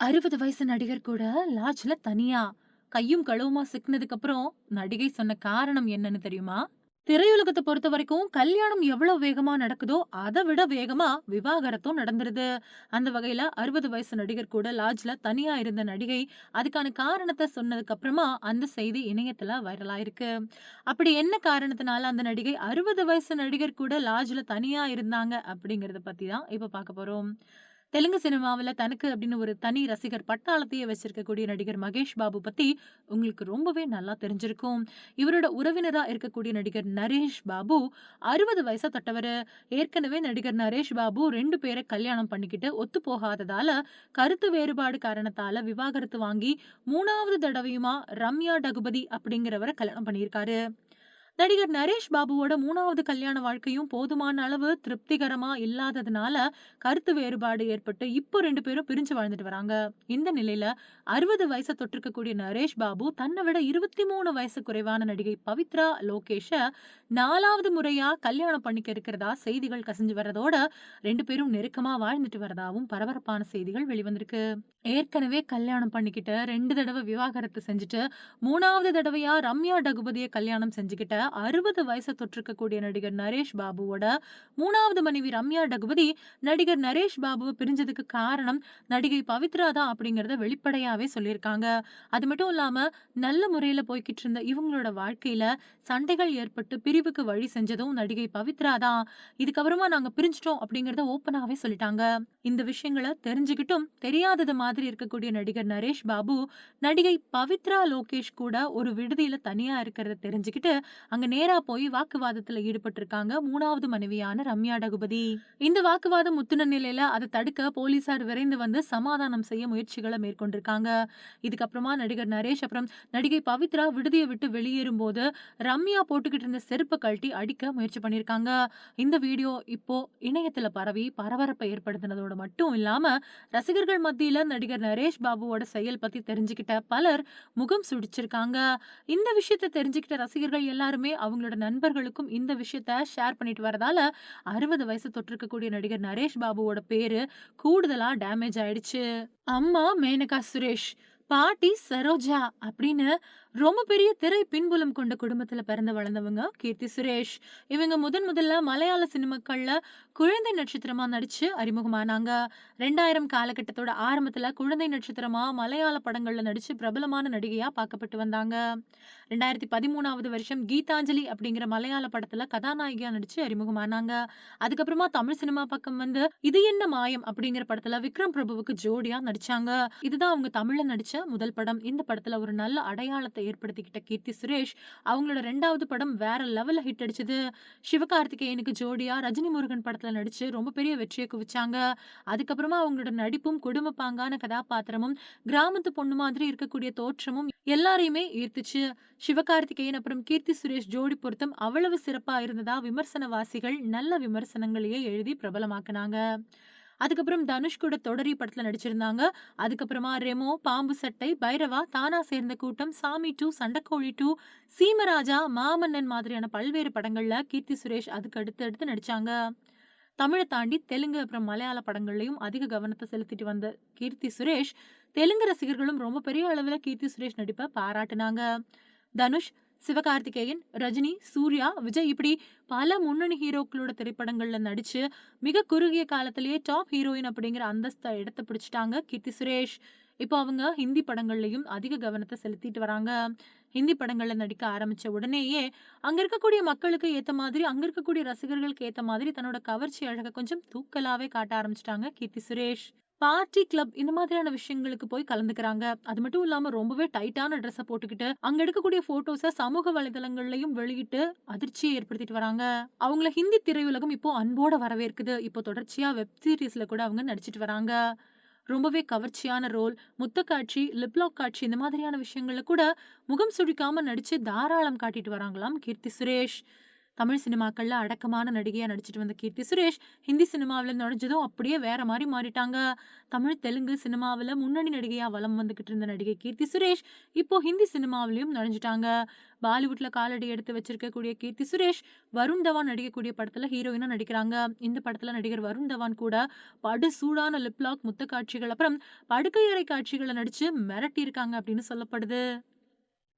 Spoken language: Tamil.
60 வயசு நடிகர் கூட லாட்ஜ்ல தனியா, கையும் கழுவுமா சிக்குனதுக்கு அப்புறம் நடிகை சொன்ன காரணம் என்னன்னு தெரியுமா? திரையுலகத்தை பொறுத்த வரைக்கும் கல்யாணம் எவ்வளவு வேகமா நடக்குதோ, அதை விட வேகமா விவாகரத்தும் நடந்துருது. அந்த வகையில 60 வயசு நடிகர் கூட லாட்ஜ்ல தனியா இருந்த நடிகை, அதுக்கான காரணத்தை சொன்னதுக்கு அப்புறமா அந்த செய்தி இணையத்துல வைரல் ஆயிருக்கு. அப்படி என்ன காரணத்தினால அந்த நடிகை 60 வயசு நடிகர் கூட லாட்ஜ்ல தனியா இருந்தாங்க அப்படிங்கறத பத்தி தான் இப்ப பார்க்க போறோம். தெலுங்கு சினிமாவில் தனக்கு அப்படின்னு ஒரு தனி ரசிகர் பட்டாளத்தையே வச்சிருக்கக்கூடிய நடிகர் மகேஷ் பாபு பற்றி உங்களுக்கு ரொம்பவே நல்லா தெரிஞ்சிருக்கும். இவரோட உறவினராக இருக்கக்கூடிய நடிகர் நரேஷ் பாபு அறுபது வயசாக தட்டவர் ஏற்கனவே நடிகர் நரேஷ் பாபு ரெண்டு பேரை கல்யாணம் பண்ணிக்கிட்டு ஒத்து போகாததால, கருத்து வேறுபாடு காரணத்தால் விவாகரத்து வாங்கி மூணாவது தடவையுமா ரம்யா டகுபதி அப்படிங்கிறவரை கல்யாணம் பண்ணியிருக்காரு. நடிகர் நரேஷ் பாபுவோட மூணாவது கல்யாண வாழ்க்கையும் போதுமான அளவு திருப்திகரமா இல்லாததுனால, கருத்து வேறுபாடு ஏற்பட்டு இப்போ ரெண்டு பேரும் பிரிஞ்சு வாழ்ந்துட்டு வராங்க. இந்த நிலையில அறுபது வயசை தொட்டிருக்கக்கூடிய நரேஷ் பாபு தன்னை விட 23 வயசு குறைவான நடிகை பவித்ரா லோகேஷ நாலாவது முறையா கல்யாணம் பண்ணிக்க இருக்கிறதா செய்திகள் கசிஞ்சு வர்றதோட, ரெண்டு பேரும் நெருக்கமா வாழ்ந்துட்டு வரதாவும் பரபரப்பான செய்திகள் வெளிவந்திருக்கு. ஏற்கனவே கல்யாணம் பண்ணிக்கிட்டு ரெண்டு தடவை விவாகரத்து செஞ்சுட்டு, மூணாவது தடவையா ரம்யா டகுபதியை கல்யாணம் செஞ்சுக்கிட்ட 60 வயச தொட்டிருக்கக்கூடிய நடிகர் நரேஷ் பாபுவோட மூணாவது மனைவி ரம்யா டகுபதி, நடிகர் நரேஷ் பாபுவை பிரிஞ்சதுக்கு காரணம் நடிகை பவித்ரா தான் அப்படிங்கிறத வெளிப்படையாவே சொல்லியிருக்காங்க. அது மட்டும் இல்லாம, நல்ல முறையில போய்க்கிட்டு இருந்த இவங்களோட வாழ்க்கையில சண்டைகள் ஏற்பட்டு பிரிவுக்கு வழி செஞ்சதும் நடிகை பவித்ரா தான். இதுக்கப்புறமா நாங்க பிரிஞ்சுட்டோம் அப்படிங்கிறத ஓப்பனாவே சொல்லிட்டாங்க. இந்த விஷயங்கள தெரிஞ்சுக்கிட்டும், தெரியாதது மாதிரி இருக்கக்கூடிய நடிகர் நரேஷ் பாபு, நடிகை பவித்ரா லோகேஷ் கூட ஒரு விடுதியில தனியா இருக்கிறத தெரிஞ்சுக்கிட்டு, அங்க நேரா போய் வாக்குவாதத்துல ஈடுபட்டிருக்காங்க மூணாவது மனைவியான ரம்யா டகுபதி. இந்த வாக்குவாதம் முத்துன நிலையில அதை தடுக்க போலீசார் விரைந்து வந்து சமாதானம் செய்ய முயற்சிகளை மேற்கொண்டிருக்காங்க. இதுக்கப்புறமா நடிகர் நரேஷ் அப்புறம் நடிகை பவித்ரா விடுதியை விட்டு வெளியேறும் போது ரம்யா போட்டுக்கிட்டு இருந்த செருப்பை கழட்டி அடிக்க முயற்சி பண்ணியிருக்காங்க. இந்த வீடியோ இப்போ இணையத்துல பரவி பரபரப்பை ஏற்படுத்தினதோட மட்டும் இல்லாம, ரசிகர்கள் மத்தியில நடிகர் நரேஷ் பாபுவோட செயல் பத்தி தெரிஞ்சுக்கிட்ட பலர் முகம் சுடிச்சிருக்காங்க இந்த விஷயத்த தெரிஞ்சுக்கிட்ட ரசிகர்கள் எல்லாருமே அவங்களோட நண்பர்களுக்கும் இந்த விஷயத்த ஷேர் பண்ணிட்டு வரதால, அறுபது வயசு தொற்றிருக்கக்கூடிய நடிகர் நரேஷ் பாபுவோட பேரு கூடுதலா டேமேஜ் ஆயிடுச்சு. அம்மா மேனகா சுரேஷ், பாட்டி சரோஜா அப்படின்னு ரொம்ப பெரிய திரை பின்புலம் கொண்ட குடும்பத்துல பிறந்து வளர்ந்தவங்க கீர்த்தி சுரேஷ். இவங்க முதன் முதல்ல மலையாள சினிமாக்கள்ல குழந்தை நட்சத்திரமா நடிச்சு அறிமுகமானாங்க. 2000 காலகட்டத்தோட ஆரம்பத்துல குழந்தை நட்சத்திரமா மலையாள படங்கள்ல நடிச்சு பிரபலமான நடிகையா பார்க்கப்பட்டு வந்தாங்க. 2013வது வருஷம் கீதாஞ்சலி அப்படிங்கிற மலையாள படத்துல கதாநாயகியா நடிச்சு அறிமுகமானாங்க. அதுக்கப்புறமா தமிழ் சினிமா பக்கம் வந்து இது என்ன மாயம் அப்படிங்கிற படத்துல விக்ரம் பிரபுவுக்கு ஜோடியா நடிச்சாங்க. இதுதான் அவங்க தமிழ்ல நடிச்ச முதல் படம். இந்த படத்துல ஒரு நல்ல அடையாளத்தை ஏற்படுத்திக்கிட்ட கீர்த்தி சுரேஷ், அவங்களோட ரெண்டாவது படம் வேற லெவல்ல ஹிட் அடிச்சது. சிவகார்த்திகேயனுக்கு ஜோடியா ரஜினி முருகன் படத்துல நடிச்சு ரொம்ப பெரிய வெற்றியை குவிச்சாங்க. அதுக்கப்புறமா அவங்களோட நடிப்பும், குடும்ப பாங்கான கதாபாத்திரமும், கிராமத்து பொண்ணு மாதிரி இருக்கக்கூடிய தோற்றமும் எல்லாரையுமே ஈர்த்துச்சு. சிவகார்த்திகேயன் அப்புறம் கீர்த்தி சுரேஷ் ஜோடி பொருத்தம் அவ்வளவு சிறப்பா இருந்ததா விமர்சனவாசிகள் நல்ல விமர்சனங்களையே எழுதி பிரபலமாக்குனாங்க. அதுக்கப்புறம் தனுஷ் கூட தொடரி படத்தில் நடிச்சிருந்தாங்க. அதுக்கப்புறமா ரெமோ, பாம்பு சட்டை, பைரவா, தானா சேர்ந்த கூட்டம், சாமி டூ சண்டக்கோழி டூ சீமராஜா, மாமன்னன் மாதிரியான பல்வேறு படங்களில் கீர்த்தி சுரேஷ் அதுக்கு அடுத்து அடுத்து நடித்தாங்க தமிழை தாண்டி தெலுங்கு அப்புறம் மலையாள படங்கள்லையும் அதிக கவனத்தை செலுத்திட்டு வந்த கீர்த்தி சுரேஷ், தெலுங்கு ரசிகர்களும் ரொம்ப பெரிய அளவில் கீர்த்தி சுரேஷ் நடிப்பை பாராட்டினாங்க தனுஷ், சிவகார்த்திகேயன், ரஜினி, சூர்யா, விஜய் இப்படி பல முன்னணி ஹீரோக்களோட திரைப்படங்கள்ல நடிச்சு, மிக குறுகிய காலத்திலேயே டாப் ஹீரோயின் அப்படிங்கிற அந்தஸ்த இடத்த பிடிச்சிட்டாங்க கீர்த்தி சுரேஷ். இப்போ அவங்க ஹிந்தி படங்கள்லையும் அதிக கவனத்தை செலுத்திட்டு வராங்க. ஹிந்தி படங்கள்ல நடிக்க ஆரம்பிச்ச உடனேயே, அங்க இருக்கக்கூடிய மக்களுக்கு ஏத்த மாதிரி, அங்க இருக்கக்கூடிய ரசிகர்களுக்கு ஏத்த மாதிரி தன்னோட கவர்ச்சி அழகை கொஞ்சம் தூக்கலாவே காட்ட ஆரம்பிச்சிட்டாங்க கீர்த்தி சுரேஷ். பார்ட்டி, கிளப் இந்த மாதிரியான விஷயங்களுக்கு போய் கலந்துக்கிறாங்க. அது மட்டும் இல்லாம ரொம்பவே டைட்டான ட்ரெஸ்ஸ போட்டுக்கிட்டு, அங்க எடுக்கக்கூடிய ஃபோட்டோஸ சமூக வலைதளங்கள்லயும் வெளியிட்டு அதிர்ச்சியை ஏற்படுத்திட்டு வராங்க. அவங்கள ஹிந்தி திரையுலகம் இப்போ அன்போட வரவேற்குது. இப்போ தொடர்ச்சியா வெப் சீரிஸ்ல கூட அவங்க நடிச்சிட்டு வராங்க. ரொம்பவே கவர்ச்சியான ரோல், முத்த காட்சி லிப்லாக் காட்சி இந்த மாதிரியான விஷயங்கள்ல கூட முகம் சுழிக்காம நடிச்சு தாராளம் காட்டிட்டு வராங்களாம் கீர்த்தி சுரேஷ். தமிழ் சினிமாக்கள்ல அடக்கமான நடிகையா நடிச்சுட்டு வந்த கீர்த்தி சுரேஷ், ஹிந்தி சினிமாவில் நுழைஞ்சதும் அப்படியே வேற மாதிரி மாறிட்டாங்க. தமிழ், தெலுங்கு சினிமாவில் முன்னணி நடிகையா வலம் வந்துகிட்டு இருந்த நடிகை கீர்த்தி சுரேஷ், இப்போ ஹிந்தி சினிமாவிலையும் நுழைஞ்சிட்டாங்க பாலிவுட்ல காலடி எடுத்து வச்சிருக்கக்கூடிய கீர்த்தி சுரேஷ், வருண் தவான் நடிக்கக்கூடிய படத்துல ஹீரோயினா நடிக்கிறாங்க. இந்த படத்துல நடிகர் வருண் தவான் கூட படு சூடான லிப்லாக் முத்த காட்சிகள், அப்புறம் படுக்கை அறை நடிச்சு நடிச்சு மிரட்டியிருக்காங்க அப்படின்னு சொல்லப்படுது.